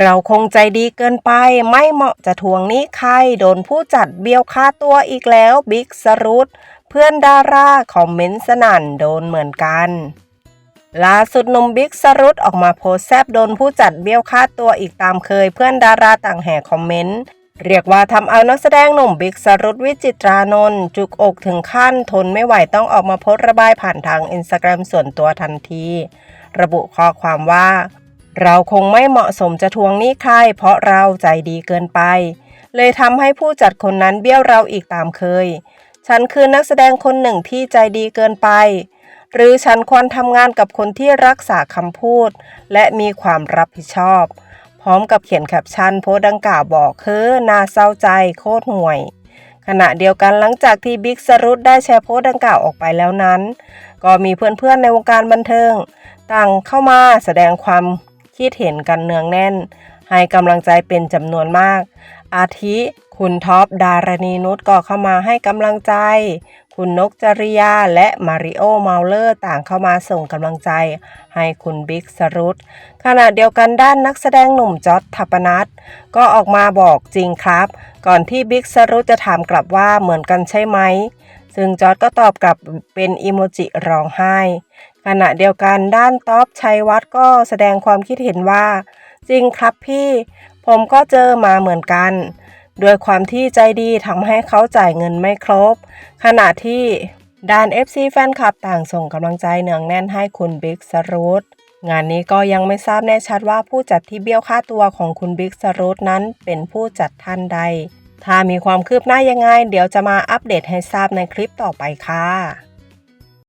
เราคงใจดีเกินไปไม่เหมาะจะทวงหนี้ใครโดนผู้จัดเบี้ยวค่าตัวอีกแล้วบิ๊กสรุตเพื่อนดาราคอมเมนต์สนั่นโดนเหมือนกันล่าสุดนุ่มบิ๊กสรุตออกมาโพสแซบโดนผู้จัดเบี้ยวค่าตัวอีกตามเคยเพื่อนดาราต่างแห่คอมเมนต์เรียกว่าทำเอานักแสดงหนุ่มบิ๊กสรุตวิจิตรานนท์จุกอกถึงขั้นทนไม่ไหวต้องออกมาโพสระบายผ่านทางอินสตาแกรมส่วนตัวทันที ระบุข้อความว่า เราคงไม่เหมาะสมจะทวงหนี้ใครเพราะเราใจดีเกินไป เลยทำให้ผู้จัดคนนั้นเบี้ยวเราอีกตามเคย ฉันคือนักแสดงคนหนึ่งที่ใจดีเกินไป หรือฉันควรทำงานกับคนที่รักษาคำพูด และมีความรับผิดชอบ พร้อมกับเขียนแคปชั่นโพสดังกล่าวบอกคือน่าเศร้าใจโคตรห่วยขณะเดียวกันหลังจากที่บิ๊กสรุตได้แชร์โพสต์ดังกล่าวออกไปแล้วนั้น ก็มีเพื่อนๆในวงการบันเทิง ต่างเข้ามาแสดงความ คิดเห็นกันเนืองแน่น ให้กำลังใจเป็นจำนวนมาก อาทิคุณท็อปดารณีนุชก็เข้ามาให้กำลังใจ คุณนกจริยาและมาริโอเมาเลอร์ต่างเข้ามาส่งกำลังใจ ให้คุณบิ๊กสรุตขณะเดียวกันด้านนักแสดงหนุ่มจอร์ดทัปนัทก็ออกมาบอกจริงครับ ก่อนที่บิ๊กสรุตจะถามกลับว่าเหมือนกันใช่ไหมซึ่งจอร์ดก็ตอบกลับเป็นอีโมจิร้องไห้ ขณะเดียวกันด้านท็อปชัยวัฒน์ก็แสดงความคิดเห็นว่า จริงครับพี่ ผมก็เจอมาเหมือนกัน ด้วยความที่ใจดีทำให้เขาจ่ายเงินไม่ครบ ขณะที่ด้าน FC แฟนคลับต่างส่งกำลังใจเนืองแน่นให้คุณบิ๊กสรุตงานนี้ก็ยังไม่ทราบแน่ชัดว่าผู้จัดที่เบี้ยวค่าตัวของคุณบิ๊กสรุตนั้นเป็นผู้จัดท่านใด ถ้ามีความคืบหน้ายังไง เดี๋ยวจะมาอัปเดตให้ทราบในคลิปต่อไปค่ะ